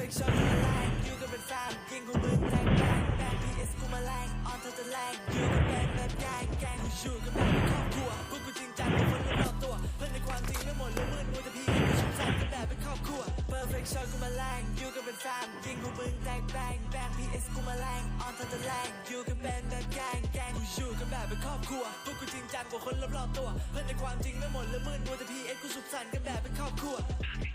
perfect shot กูมาแรงยูกันเป็นแฟนยิงของมึงแรงแรงแบง PS กูมาแรงออนเธอจะแรงยูกันเป็นแบบแกงแกงกูยูกันแบบเป็นครอบครัวพวกกูจริงจังกับคนรอบตัวเพื่อนในความจริงไม่หมดเลยมืดมัวแต่ PS กูชุบชันกันแบบเป็นครอบครัว perfect shot กูมาแรงยูกันเป็นแฟนยิงของมึงแรงแรงแบง PS กูมาแรงออนเธอจะแรงยูกันเป็นแบบแกงแกงกูอยู่กันแบบเป็นครอบครัวพวกกูจริงจังกว่าคนรอบๆตัว เพื่อนในความจริงไม่หมดเลยมืดมัวแต่ PS กูสุขสันกันแบบเป็นครอบครัว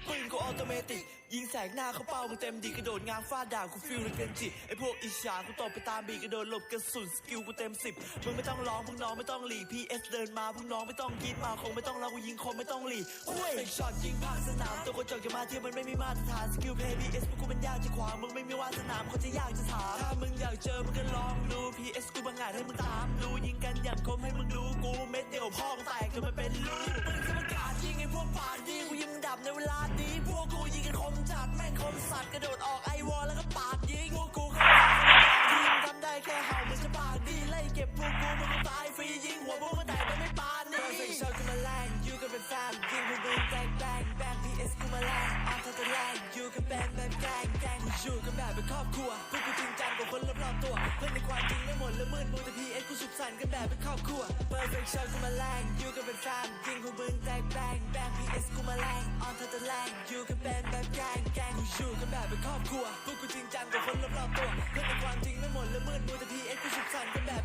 ปืนกูออโตเมติก ยิงแสกหน้าเขาเป้ามึงเต็มดีกระโดดง้างฟาดดาบกูฟิลเลยเกนจิไอพวกอิจฉากูตบไปตามบีกระโดดหลบกระสุนสกิลกูเต็มสิบมึงไม่ต้องร้องพวกน้องไม่ต้องหลีพีเอสเดินมาพวกน้องไม่ต้องกรีดมาคงไม่ต้องรอกูยิงคงไม่ต้องหลีเฮ้ยเป็นช็อตยิงผ่านสนามตัวกระจกจะมาเที่ยวมันไม่มีมาตรฐานสกิลเพย์พีเอสพวกกูมันยากจะขวางมึงไม่มีวาสนามคนจะยากจะถามถ้ามึงอยากเจอมึงก็ลองดูพีเอสกูบังอาจให้มึงตามดูยิงกันอย่างคมให้มึงรู้กูเม็ดเดียวพ่องแตกจนมันเป็นรูปืนคือประกา บในเวลาดีพวกกูยิงกันคมจัดแม่งคมสัตว์กระโดดออกไอวอลแล้วก็ปาดยิงพวกกูเข้าทีมทำได้แค่เห่ามึงจะปากดีไล่เก็บพวกกูมึงก็ตายฟรียิงหัวพวกมันแตกมันไม่ปานนี่ Perfect shot กูมาแรงยูกันเป็นแฟนยิงพวกมึงแบงแบงแบง PS กูมาแรงออนเธอจะแรงยูกันเป็นแบบแกงแกงกูอยู่กันแบบเป็นครอบครัวพวกกูจริงจังกว่าคนรอบๆตัวเพื่อนในความจริงไม่หมดเลยมืดมัวแต่ PS กูสุขสันต์กันแบบเป็นครอบครัว Perfect shot กูมาแรงยูกันเป็นแฟนยิงพวกมึงแงแบง PS กูมาแรงออนเธอจะแรงอยู่กันเป็นแบบแกงแกงกูอยู่กันแบบเป็นครอบครัวพวกกูจริงจังกว่าคนรอบๆตัวเพื่อนในความจริงไม่หมดและมืดมัวแต่ PS กูสุขสันต์กันแบบ